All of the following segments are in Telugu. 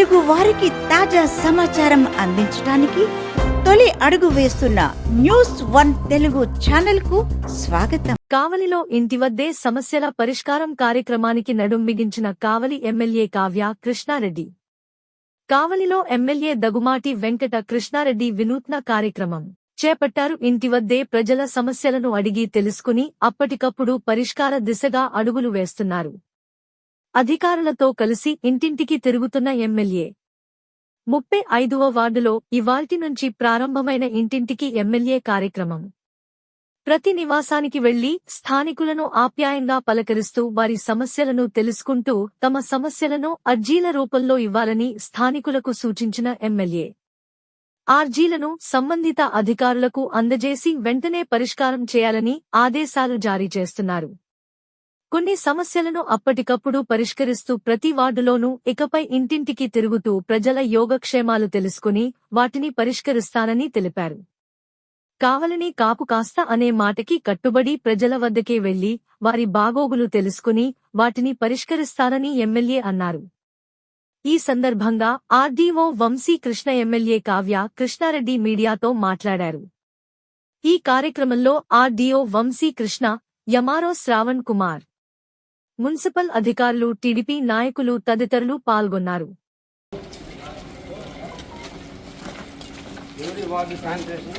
తెలుగు వారికి తాజా సమాచారం అందించడానికి తొలి అడుగు వేస్తున్న న్యూస్ వన్ తెలుగు ఛానల్కు స్వాగతం. కావలిలో ఇంటి వద్దే సమస్యల పరిష్కారం కార్యక్రమానికి నడుం బిగించిన కావలి ఎమ్మెల్యే కావ్య కృష్ణారెడ్డి. కావలిలో ఎమ్మెల్యే దగుమాటి వెంకట కృష్ణారెడ్డి వినూత్న కార్యక్రమం చేపట్టారు. ఇంటి వద్దే ప్రజల సమస్యలను అడిగి తెలుసుకుని అప్పటికప్పుడు పరిష్కార దిశగా అడుగులు వేస్తున్నారు. అధికారులతో కలిసి ఇంటింటికి తిరుగుతున్న ఎమ్మెల్యే. ముప్పై ఐదవ వార్డులో ఇవాల్టి నుంచి ప్రారంభమైన ఇంటింటికి ఎమ్మెల్యే కార్యక్రమం. ప్రతి నివాసానికి వెళ్ళి స్థానికులను ఆప్యాయంగా పలకరిస్తూ వారి సమస్యలను తెలుసుకుంటూ తమ సమస్యలను అర్జీల రూపంలో ఇవ్వాలని స్థానికులకు సూచించిన ఎమ్మెల్యే. ఆర్జీలను సంబంధిత అధికారులకు అందజేసి వెంటనే పరిష్కారం చేయాలని ఆదేశాలు జారీ చేస్తున్నారు. కొన్ని సమస్యలను అప్పటికప్పుడు పరిష్కరిస్తూ ప్రతి వార్డులోనూ ఇకపై ఇంటింటికి తిరుగుతూ ప్రజల యోగక్షేమాలు తెలుసుకుని వాటిని పరిష్కరిస్తానని తెలిపారు. కావలని కాపు కాస్త అనే మాటకి కట్టుబడి ప్రజల వద్దకే వెళ్ళి వారి బాగోగులు తెలుసుకుని వాటిని పరిష్కరిస్తానని ఎమ్మెల్యే అన్నారు. ఈ సందర్భంగా ఆర్డీఓ వంశీ కృష్ణ ఎమ్మెల్యే కావ్య కృష్ణారెడ్డి మీడియాతో మాట్లాడారు. ఈ కార్యక్రమంలో ఆర్డీఓ వంశీ కృష్ణ యమారో శ్రావణ్ కుమార్ మున్సిపల్ అధికారులు టీడీపీ నాయకులు తదితరులు పాల్గొన్నారు. ఎవరి వార్డు శానిటేషన్?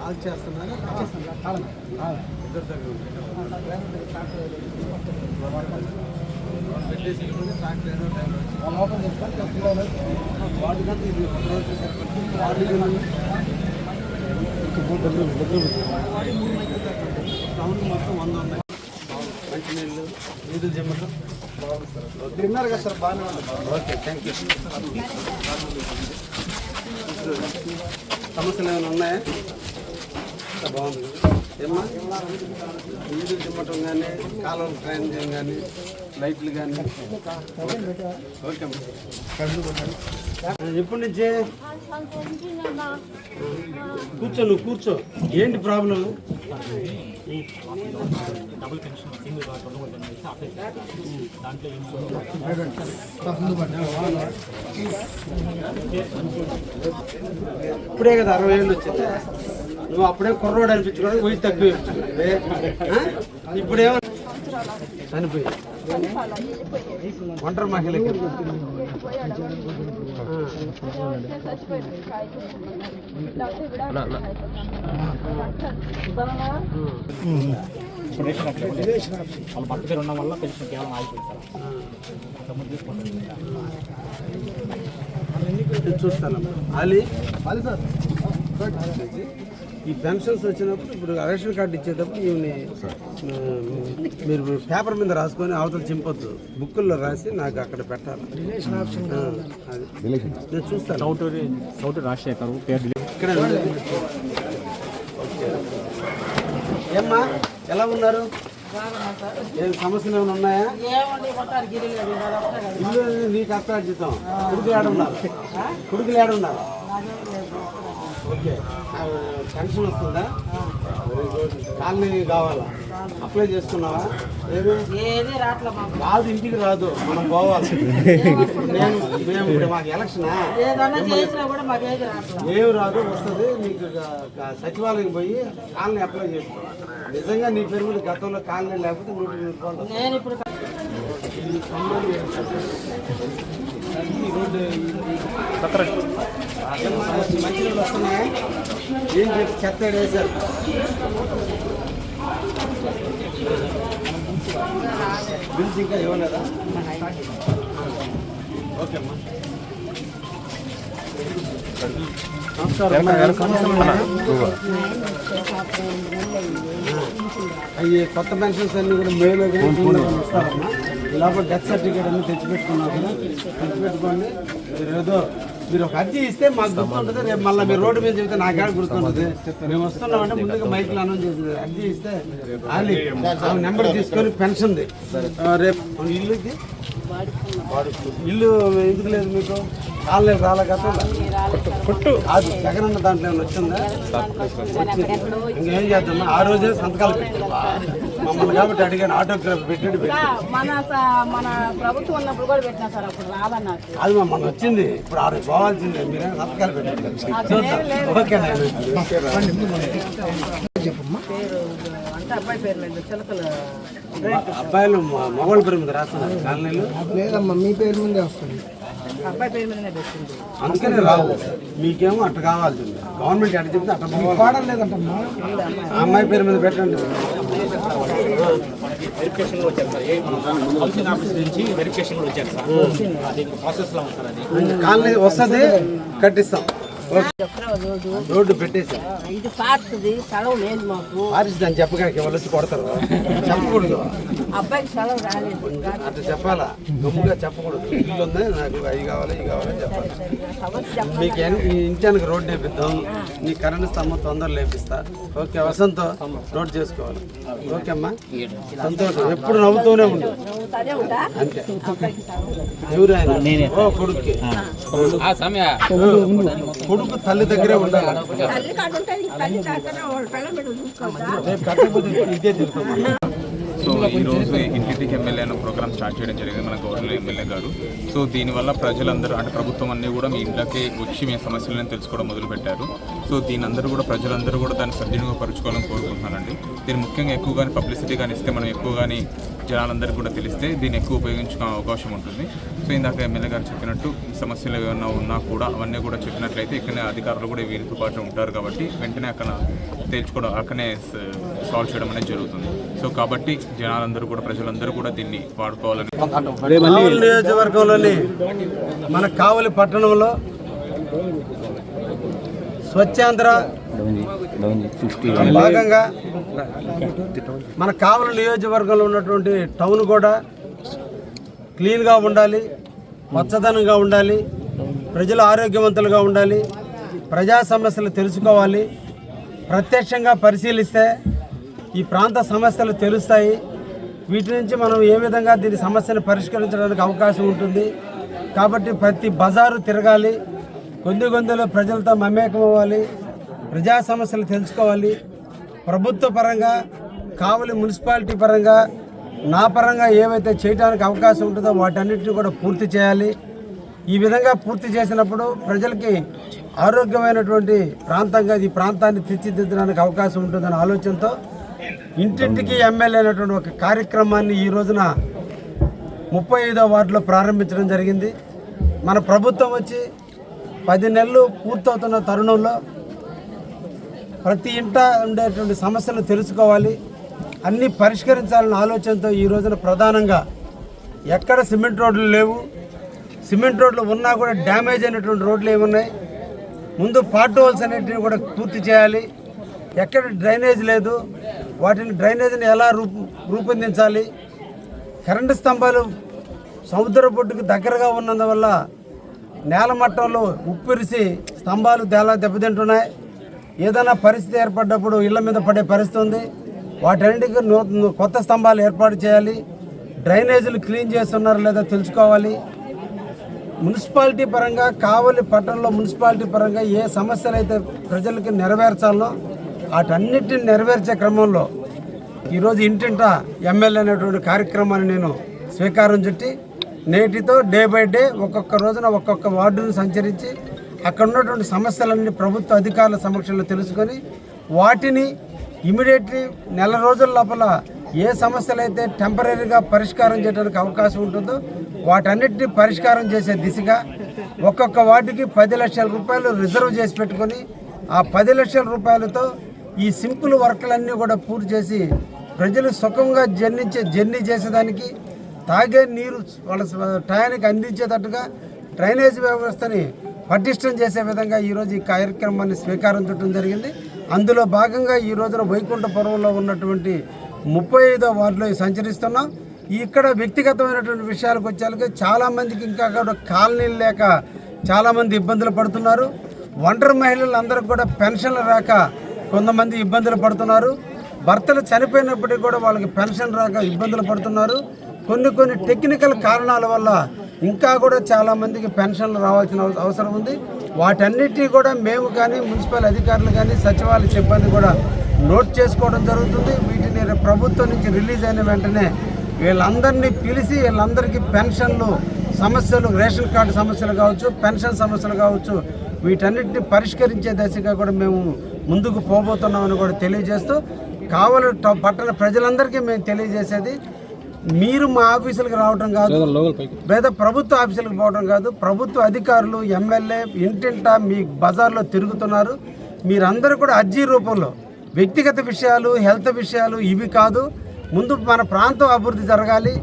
వెనకరండి మంచినీళ్ళు నీళ్ళు చెమ్మటం తిన్నారు కదా సార్? బాగానే ఉంది. Okay thank you. సమస్యలు ఏమైనా ఉన్నాయా? బాగుంది. కదా? ఏమ్మా? నీళ్ళు చెమ్మటం కానీ కాలువలు ట్రైన్ చేయడం కానీ లైట్లు కానీ. ఓకే. ఎప్పటి నుంచే? కూర్చో నువ్వు కూర్చో. ఏంటి ప్రాబ్లం డబుల్ పెన్షన్ సింగిల్ దాంట్లో ఇప్పుడే కదా అరవై ఏళ్ళు వచ్చింది. నువ్వు అప్పుడే కుర్రోడు అనిపించుకోవడానికి వయసు తక్కువ? ఇప్పుడేమో చనిపోయి. ఒంటరి మహిళకి వాళ్ళ భర్త పేరు ఉండడం వల్ల పెన్షన్ కేవలం ఆగిపోయింది సార్ చూస్తానమ్మా అలీ? అలీ సార్. ఈ పెన్షన్స్ వచ్చినప్పుడు ఇప్పుడు రేషన్ కార్డు ఇచ్చేటప్పుడు ఈమెని మీరు పేపర్ మీద రాసుకొని అవతల చింపొద్దు. బుక్కుల్లో రాసి నాకు అక్కడ పెట్టాలి. నేను చూస్తాను. రాజశేఖర్ ఇక్కడ ఏమ్మా ఎలా ఉన్నారు? ఏం సమస్యలు ఏమైనా ఉన్నాయా? ఇల్లు నీకు అత్తార్జితం కొడుకులు ఏడున్నారు. కొడుకులు ఏడున్నారు పెన్షన్ వస్తుందా? కాలనీ కావాలా? అప్లై చేసుకున్నావా ఏమి? ఏది రాదు ఇంటికి రాదు. మనం పోవాలి నేను మేము ఇప్పుడు మాకు ఎలక్షనా? ఏదన్నా చేసినా కూడా మాకు ఏది రాట్లా ఏమి రాదు వస్తుంది. నీకు సచివాలయం పోయి కాలనీ అప్లై చేసుకో. నిజంగా నీ పేరు మీద గతంలో కాలనీ లేకపోతే నూటి నూరు రూపాయలు వస్తుంది. నేను ఇప్పుడు ఈ రోడ్డు మంచి నీళ్ళు ఏం చెప్పి చెత్త వేశారు బిల్స్ ఇంకా ఇవ్వలేదా ఓకే అమ్మా. అవి కొత్త పెన్షన్స్ అన్ని కూడా మేలో కానీ జూన్లో ఇస్తారమ్మా లోపల డెత్ సర్టిఫికేట్ అన్ని తెచ్చిపెట్టుకున్నారు కదా తెచ్చిపెట్టుకోండి మీరు ఏదో మీరు ఒక అర్జీ ఇస్తే మాకు గుర్తుంటుంది రేపు మళ్ళీ మీరు రోడ్డు మీద చెబితే నాకేడ గుర్తుంటుంది మేము వస్తున్నామంటే ముందుగా మైకులు అనౌన్స్ చేసింది. అర్జీ ఇస్తే ఆలి ఆ నెంబర్ తీసుకొని పెన్షన్ది. ఆ, రేపు ఇల్లుకి ఇల్లు ఎందుకు లేదు మీకు? కాలనీ రాలే కదా కొట్టు అది జగనన్న దాంట్లో ఏమైనా వచ్చిందా? ఇంకేం చేద్దామా ఆ రోజే సంతకాలు పెట్టారు. కాబట్టి అడిగాను ఆటోగ్రాఫ్ పెట్టండి పెట్టి మన మన ప్రభుత్వం ఉన్నప్పుడు కూడా పెట్టినా సార్ అప్పుడు రాదన్నారు. అది మమ్మల్ని వచ్చింది ఇప్పుడు ఆరు పోవాల్సిందే మీరే సంతకాలు పెట్టండి చూద్దాం ఓకే పేరు అంటే అబ్బాయి పేరు లేదు చిలకలు. అబ్బాయిలు మొగోళ్ళ పేరు మీద రాస్తున్నారు కాలనీలు. లేదమ్మా మీ పేరు మీదే వస్తుంది. అబ్బాయి పేరు మీదనే పెట్టింది. అందుకనే రావు. మీకేమో అట్ట కావాల్సింది. గవర్నమెంట్ ఎట్ట చెప్తే అట్ట. పాడడం లేదంటమ్మా. అమ్మాయి పేరు మీద పెట్టండి. వెరిఫికేషన్ వచ్చారు సార్. ఏ హౌసింగ్ ఆఫీస్ నుంచి వెరిఫికేషన్ కూడా వచ్చారు సార్. అది ప్రాసెస్లో ఉంది సార్ అది. కాలనీ వస్తుంది కట్టిస్తాం. రోడ్డు. పెట్టేసాం ఇది పారుతుంది సెలవు లేదు మాకు. ఆర్ఎస్ దాన్ని చెప్పగాక వెళ్ళొచ్చి కొడతారు. చెప్పకూడదు. అబ్బాయికి సెలవు రాలేదు. అట్లా చెప్పాలా? గమ్ముగా చెప్పకూడదు. ఇల్లు ఉంది నాకు అవి కావాలి ఇవి కావాలని చెప్పాలి. మీకు ఇంటానికి రోడ్డు వేపిద్దాం నీ కరెంట్ స్తంభం తొందరలో లేపిస్తా. ఓకే వసంతో రోడ్ చేసుకోవాలి. ఓకే అమ్మా. సంతోషం. ఎప్పుడు నవ్వుతూనే ఉండు. అంతే. ఎవరు ఆయన? ఓ కొడుకు కొడుకు తల్లి దగ్గరే ఉండాలి. ఇదే తిరుగుతాం. సో ఈరోజు ఇంటింటికి ఎమ్మెల్యే అనే ప్రోగ్రామ్ స్టార్ట్ చేయడం జరిగింది మన గవర్నర్ ఎమ్మెల్యే గారు. సో దీనివల్ల ప్రజలందరూ అంటే ప్రభుత్వం అన్నీ కూడా మీ ఇంట్లోకి వచ్చి మీ సమస్యలను తెలుసుకోవడం మొదలుపెట్టారు. సో దీని అందరూ కూడా ప్రజలందరూ కూడా దాన్ని సద్వినియోగపరచుకోవాలని కోరుకుంటున్నానండి దీన్ని ముఖ్యంగా ఎక్కువగానే పబ్లిసిటీ కానీ ఇస్తే మనం ఎక్కువగాని జనాలందరికీ కూడా తెలిస్తే దీన్ని ఎక్కువ ఉపయోగించుకునే అవకాశం ఉంటుంది. సో ఇందాక ఎమ్మెల్యే గారు చెప్పినట్టు సమస్యలు ఏమైనా ఉన్నా కూడా అవన్నీ కూడా చెప్పినట్లయితే ఇక్కడనే అధికారులు కూడా వీరితో పాటు ఉంటారు కాబట్టి వెంటనే అక్కడ తేల్చుకోవడం అక్కడనే సాల్వ్ చేయడం అనేది జరుగుతుంది. సో కాబట్టి జనాలందరూ కూడా ప్రజలందరూ కూడా దీన్ని వాడుకోవాలని కావలి నియోజకవర్గంలోని మన కావలి పట్టణంలో స్వచ్ఛాంధ్ర భాగంగా మన కావలి నియోజకవర్గంలో ఉన్నటువంటి టౌన్ కూడా క్లీన్గా ఉండాలి పచ్చదనంగా ఉండాలి ప్రజలు ఆరోగ్యవంతులుగా ఉండాలి ప్రజా సమస్యలు తెలుసుకోవాలి ప్రత్యక్షంగా పరిశీలిస్తే ఈ ప్రాంత సమస్యలు తెలుస్తాయి. వీటి నుంచి మనం ఏ విధంగా దీని సమస్యను పరిష్కరించడానికి అవకాశం ఉంటుంది. కాబట్టి ప్రతి బజారు తిరగాలి. గొంతు గొంతులో ప్రజలతో మమేకం అవ్వాలి. ప్రజా సమస్యలు తెలుసుకోవాలి. ప్రభుత్వ పరంగా కావలి మున్సిపాలిటీ పరంగా నా పరంగా ఏవైతే చేయడానికి అవకాశం ఉంటుందో వాటన్నిటిని కూడా పూర్తి చేయాలి. ఈ విధంగా పూర్తి చేసినప్పుడు ప్రజలకి ఆరోగ్యమైనటువంటి ప్రాంతంగా ఈ ప్రాంతాన్ని తీర్చిదిద్దడానికి అవకాశం ఉంటుందనే ఆలోచనతో ఇంటింటికి ఎమ్మెల్యే అనేటువంటి ఒక కార్యక్రమాన్ని ఈ రోజున ముప్పై ఐదో వార్డులో ప్రారంభించడం జరిగింది. మన ప్రభుత్వం వచ్చి పది నెలలు పూర్తవుతున్న తరుణంలో ప్రతి ఇంట ఉండేటువంటి సమస్యలు తెలుసుకోవాలి. అన్నీ పరిష్కరించాలన్న ఆలోచనతో ఈ రోజున ప్రధానంగా ఎక్కడ సిమెంట్ రోడ్లు లేవు. సిమెంట్ రోడ్లు ఉన్నా కూడా డ్యామేజ్ అయినటువంటి రోడ్లు ఏమున్నాయి. ముందు పార్ట్ హోల్స్ అనేటివి కూడా పూర్తి చేయాలి. ఎక్కడ డ్రైనేజ్ లేదు. వాటిని డ్రైనేజీని ఎలా రూపు రూపొందించాలి? కరెంటు స్తంభాలు సముద్ర బొడ్డుకు దగ్గరగా ఉన్నందువల్ల నేల మట్టంలో ఉప్పిరిసి స్తంభాలు తేలా దెబ్బతింటున్నాయి. ఏదైనా పరిస్థితి ఏర్పడ్డప్పుడు ఇళ్ళ మీద పడే పరిస్థితి ఉంది వాటన్నిటికీ నూతన కొత్త స్తంభాలు ఏర్పాటు చేయాలి. డ్రైనేజీలు క్లీన్ చేస్తున్నారో లేదో తెలుసుకోవాలి. మున్సిపాలిటీ పరంగా కావలి పట్టణంలో మున్సిపాలిటీ పరంగా ఏ సమస్యలు అయితే ప్రజలకి నెరవేర్చాలో వాటన్నిటిని నెరవేర్చే క్రమంలో ఈరోజు ఇంటింట ఎమ్మెల్యే అనేటువంటి కార్యక్రమాన్ని నేను స్వీకారం చుట్టి నేటితో డే బై డే ఒక్కొక్క రోజున ఒక్కొక్క వార్డును సంచరించి అక్కడ ఉన్నటువంటి సమస్యలన్నీ ప్రభుత్వ అధికారుల సమక్షంలో తెలుసుకొని వాటిని ఇమీడియట్లీ నెల రోజుల లోపల ఏ సమస్యలు అయితే టెంపరీగా పరిష్కారం చేయడానికి అవకాశం ఉంటుందో వాటన్నిటిని పరిష్కారం చేసే దిశగా ఒక్కొక్క వార్డుకి పది లక్షల రూపాయలు రిజర్వ్ చేసి పెట్టుకొని ఆ పది లక్షల రూపాయలతో ఈ సింపుల్ వర్క్లన్నీ కూడా పూర్తి చేసి ప్రజలు సుఖంగా జర్నించే జర్నీ చేసేదానికి తాగే నీరు వాళ్ళ టయానికి అందించేటట్టుగా డ్రైనేజ్ వ్యవస్థని పటిష్టం చేసే విధంగా ఈరోజు ఈ కార్యక్రమాన్ని స్వీకారం చుట్టడం జరిగింది. అందులో భాగంగా ఈ రోజున వైకుంఠపురంలో ఉన్నటువంటి ముప్పై ఐదో వార్డులో సంచరిస్తున్నాం. ఇక్కడ వ్యక్తిగతమైనటువంటి విషయాలకు వచ్చేసరికి చాలామందికి ఇంకా కూడా కాలనీలు లేక చాలామంది ఇబ్బందులు పడుతున్నారు. ఒంటరి మహిళలందరికీ కూడా పెన్షన్లు రాక కొంతమంది ఇబ్బందులు పడుతున్నారు. భర్తలు చనిపోయినప్పటికీ కూడా వాళ్ళకి పెన్షన్ రాక ఇబ్బందులు పడుతున్నారు. కొన్ని కొన్ని టెక్నికల్ కారణాల వల్ల ఇంకా కూడా చాలామందికి పెన్షన్లు రావాల్సిన అవసరం ఉంది. వాటన్నిటినీ కూడా మేము కానీ మున్సిపల్ అధికారులు కానీ సచివాలయ సిబ్బంది కూడా నోట్ చేసుకోవడం జరుగుతుంది. వీటిని ప్రభుత్వం నుంచి రిలీజ్ అయిన వెంటనే వీళ్ళందరినీ పిలిచి వీళ్ళందరికీ పెన్షన్లు సమస్యలు రేషన్ కార్డు సమస్యలు కావచ్చు పెన్షన్ సమస్యలు కావచ్చు వీటన్నిటిని పరిష్కరించే దశగా కూడా మేము ముందుకు పోబోతున్నామని కూడా తెలియజేస్తూ కావలి పట్టణ ప్రజలందరికీ మేము తెలియజేసేది మీరు మా ఆఫీసులకు రావడం కాదు లేదా ప్రభుత్వ ఆఫీసులకు పోవడం కాదు ప్రభుత్వ అధికారులు ఎమ్మెల్యే ఇంటింటా మీ బజార్లో తిరుగుతున్నారు. మీరందరూ కూడా అర్జీ రూపంలో వ్యక్తిగత విషయాలు హెల్త్ విషయాలు ఇవి కాదు ముందు మన ప్రాంతం అభివృద్ధి జరగాలి.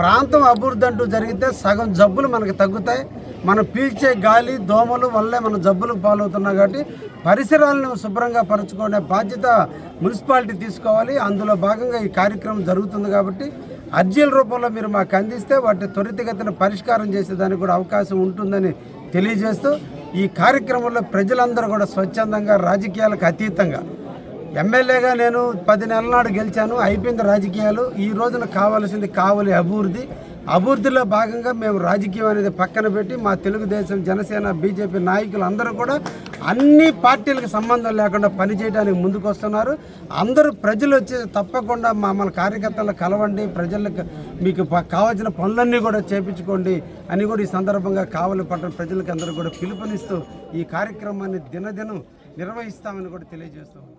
ప్రాంతం అభివృద్ధి అంటూ జరిగితే సగం జబ్బులు మనకు తగ్గుతాయి. మనం పీల్చే గాలి దోమలు వల్లే మన జబ్బులకు పాలవుతున్నాం కాబట్టి పరిసరాలను శుభ్రంగా పరచుకునే బాధ్యత మున్సిపాలిటీ తీసుకోవాలి. అందులో భాగంగా ఈ కార్యక్రమం జరుగుతుంది కాబట్టి అర్జీల రూపంలో మీరు మాకు అందిస్తే వాటి త్వరితగతిన పరిష్కారం చేసేదానికి కూడా అవకాశం ఉంటుందని తెలియజేస్తూ ఈ కార్యక్రమంలో ప్రజలందరూ కూడా స్వచ్ఛందంగా రాజకీయాలకు అతీతంగా. ఎమ్మెల్యేగా నేను పది నెలల నాడు గెలిచాను. అయిపోయింది రాజకీయాలు. ఈ రోజున కావాల్సింది కావలి అభివృద్ధి. అభివృద్ధిలో భాగంగా మేము రాజకీయం అనేది పక్కన పెట్టి మా తెలుగుదేశం జనసేన బీజేపీ నాయకులు అందరూ కూడా అన్ని పార్టీలకు సంబంధం లేకుండా పనిచేయడానికి ముందుకు వస్తున్నారు అందరూ ప్రజలు వచ్చి తప్పకుండా మమ్మల్ని కార్యకర్తలు కలవండి ప్రజలకు మీకు ప- కావాల్సిన పనులన్నీ కూడా చేపించుకోండి అని కూడా ఈ సందర్భంగా కావలి పట్టణ ప్రజలకు అందరూ కూడా పిలుపునిస్తూ ఈ కార్యక్రమాన్ని దినదినం నిర్వహిస్తామని కూడా తెలియజేస్తున్నాం